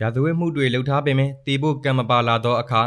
ရာဇဝတ်မှုတွေလှုပ်ထားပေမဲ့တေဖို့ကံမပါလာတော့အခါ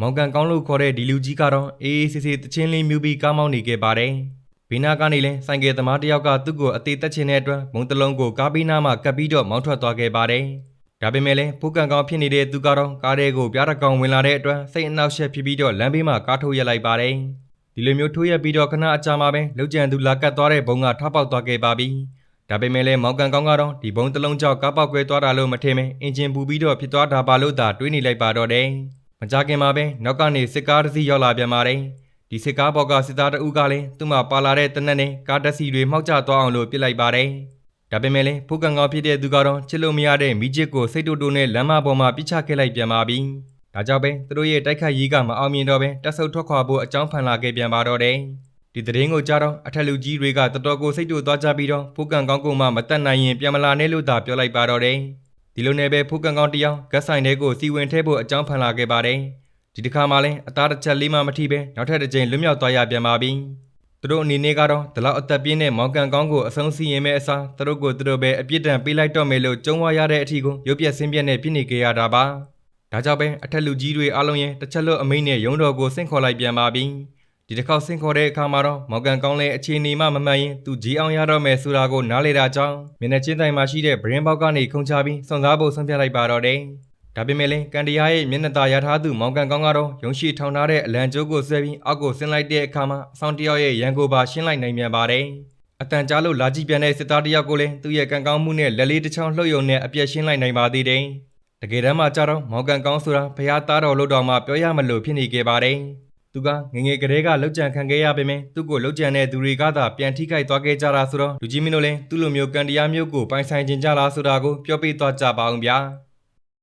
မောင်ကန်ကောင်းလို့ခေါ်တဲ့ဒီလူကြီးကတော့အေးအေးဆေးဆေးတချင်းလေးမြူပြီးကားမောင်းနေခဲ့ပါတယ်။ဘေးနားကနေလဲဆိုင်ကယ်သမားတစ်ယောက်ကသူ့ကိုအသေးသက်ချင်တဲ့အတွက်မုံတလုံးကိုကားဘေးနားမှာကပ်ပြီးတော့မောင်းထွက်သွားခဲ့ပါတယ်။ဒါပေမဲ့လည်းဖိုးကန်ကောင်းဖြစ်နေတဲ့သူကတော့ကားထဲကိုပြားတကောင်ဝင်လာတဲ့အတွက်စိတ်အနှောက်အယှက်ဖြစ်ပြီးတော့လမ်းဘေးမှာကားထုတ်ရက်လိုက်ပါတယ်။ဒီလိုမျိုးထိုးရက်ပြီးတော့ခဏအကြာမှာပဲလုံကျန်သူလာကတ်သွားတဲ့ဘုံကထောက်ပေါက်သွားခဲ့ပါပြီ။ ဒါပေမဲ့လည်းမောင်ကန်ကောင်းကတော့ဒီဘုံတစ်လုံးကြောက်ကားပေါက်ကွဲသွားတာလို့မထင်ပဲအင်ဂျင်ပူပြီးတော့ဖြစ်သွားတာပါလို့သာတွေးနေလိုက်ပါတော့တယ်။မကြခင်မှာပဲနောက်ကနေစစ်ကားတစ်စီးရောက်လာပြန်ပါတယ်။ဒီစစ်ကားဘောက်ကစစ်သားတအူးကလည်းသူ့မှာပါလာတဲ့တနက်နဲ့ကားတက်စီတွေမှောက်ကျသွားအောင်လို့ပြစ်လိုက်ပါတယ်။ဒါပေမဲ့လည်းဖူးကန်ကောင်းဖြစ်တဲ့သူကတော့ချစ်လို့မရတဲ့မိချစ်ကိုစိတ်တူတူနဲ့လမ်းမပေါ်မှာပြစ်ချခဲ့လိုက်ပြန်ပါပြီ။ဒါကြောင့်ပဲသူတို့ရဲ့တိုက်ခိုက်ရေးကမအောင်မြင်တော့ပဲတက်ဆုပ်ထွက်ခွာဖို့အကြောင်းဖန်လာခဲ့ပြန်ပါတော့တယ်။ ဒီသတင်းကိုကြားတော့အထက်လူကြီးတွေကတော်တော်ကိုစိတ်တူသွားကြပြီးတော့ဖူးကန်ကောင်းကိုမှမတက်နိုင်ရင်ပြန်မလာနဲ့လို့သာပြောလိုက်ပါတော့တယ်။ဒီလိုနဲ့ပဲဖူးကန်ကောင်းတယောက်ဂက်ဆိုင်တဲကိုစီဝင်ထဲဖို့အကြောင်းဖန်လာခဲ့ပါတယ်။ဒီတစ်ခါမှလည်းအသားတစ်ချက်လေးမှမထိပဲနောက်ထပ်တစ်ကြိမ်လွတ်မြောက်သွားရပြန်ပါပြီ။သူတို့အနေနဲ့ကတော့ဒီလောက်အသက်ပြင်းတဲ့မောင်ကန်ကောင်းကိုအဆုံးစီရင်မဲ့အစားသူတို့ကိုသူတို့ပဲအပြစ်ဒဏ်ပေးလိုက်တော့မယ်လို့ကြုံဝါရတဲ့အထီကိုရုပ်ပြက်ဆင်းပြက်နဲ့ပြစ်နေကြရတာပါ။ဒါကြောင့်ပဲအထက်လူကြီးတွေအားလုံးရဲ့တစ်ချက်လို့အမိန့်နဲ့ရုံးတော်ကိုဆင့်ခေါ်လိုက်ပြန်ပါပြီ။ ဒီတစ်ခေါက်ဆင့်ခေါ်တဲ့အခါမှာတော့မော်ကန်ကောင်းလဲအခြေအနေမှမမှန်ရင်သူဂျီအောင်ရတော့မယ်ဆိုတာကိုနားလေတာကြောင့်မျက်နှာချင်းတိုင်မှာရှိတဲ့ဗရင်ပေါက်ကနေခုန်ချပြီးစွန့်စားဖို့ဆုံးဖြတ်လိုက်ပါတော့တယ်။ဒါပေမဲ့လည်းကန်တရားရဲ့မျက်နှာသာရထားသူမောင်ကန်ကောင်းကတော့ရုံရှိထောင်ထားတဲ့အလံကျိုးကိုဆွဲပြီးအောက်ကိုဆင်းလိုက်တဲ့အခါမှာအဆောင်တယောက်ရဲ့ရန်ကိုပါရှင်းလိုက်နိုင်ပြန်ပါတယ်။အတန်ကြားလို့လာကြည့်ပြန်တဲ့စစ်သားတယောက်ကိုလည်းသူ့ရဲ့ကန်ကောင်းမှုနဲ့လက်လေးတစ်ချောင်းလှုပ်ယုံနဲ့အပြည့်ရှင်းလိုက်နိုင်ပါသေးတယ်။တကယ်တမ်းမှာကြတော့မောင်ကန်ကောင်းဆိုတာဖះသားတော်လို့တော်မှပြောရမလို့ဖြစ်နေခဲ့ပါတယ်။ သူကငငယ်ကလေးကလောက်ကြံခံခဲ့ရပေမဲ့သူ့ကိုလောက်ကြံတဲ့သူတွေကသာပြန်ထိခိုက်သွားခဲ့ကြတာဆိုတော့လူကြီးမင်းတို့လည်းသူ့လိုမျိုးကန်တရားမျိုးကိုပိုင်ဆိုင်ခြင်းကြလားဆိုတာကိုပြောပြသွားကြပါအောင်ဗျာ။